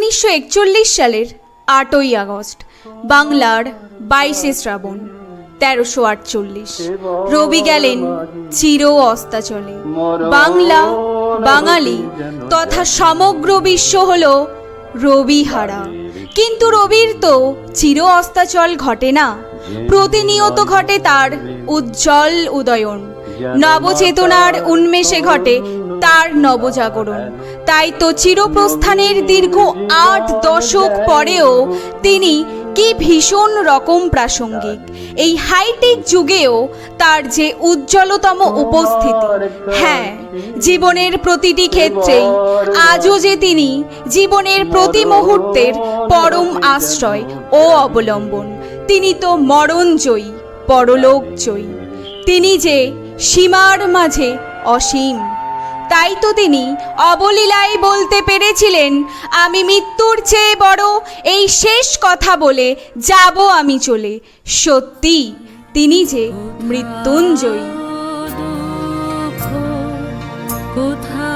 উনিশশো একচল্লিশ সালের আটই আগস্ট, বাংলার বাইশে শ্রাবণ, তেরোশো আটচল্লিশ। রবি গেলেন চির অস্তাচলে। বাংলা, বাঙালি তথা সমগ্র বিশ্ব হল রবি হারা কিন্তু রবির তো চির অস্তাচল ঘটে না। প্রতিনিয়ত ঘটে তার উজ্জ্বল উদয়ন। নবচেতনার উন্মেষে ঘটে তার নবজাগরণ। তাই তো চিরপ্রস্থানের দীর্ঘ আট দশক পরেও তিনি কি ভীষণ রকম প্রাসঙ্গিক। এই হাইটেক যুগেও তার যে উজ্জ্বলতম উপস্থিতি হ্যাঁ জীবনের প্রতিটি ক্ষেত্রেই আজও যে তিনি জীবনের প্রতি মুহূর্তের পরম আশ্রয় ও অবলম্বন, তিনি তো মরণজয়ী পরলোক জয়ী তিনি যে সীমার মাঝে অসীম। তাই তো তিনি অবলীলায় বলতে পেরেছিলেন, আমি মৃত্যুর চেয়ে বড় এই শেষ কথা বলে যাব আমি চলে। সত্যি, তিনি যে মৃত্যুঞ্জয়ী। কোথা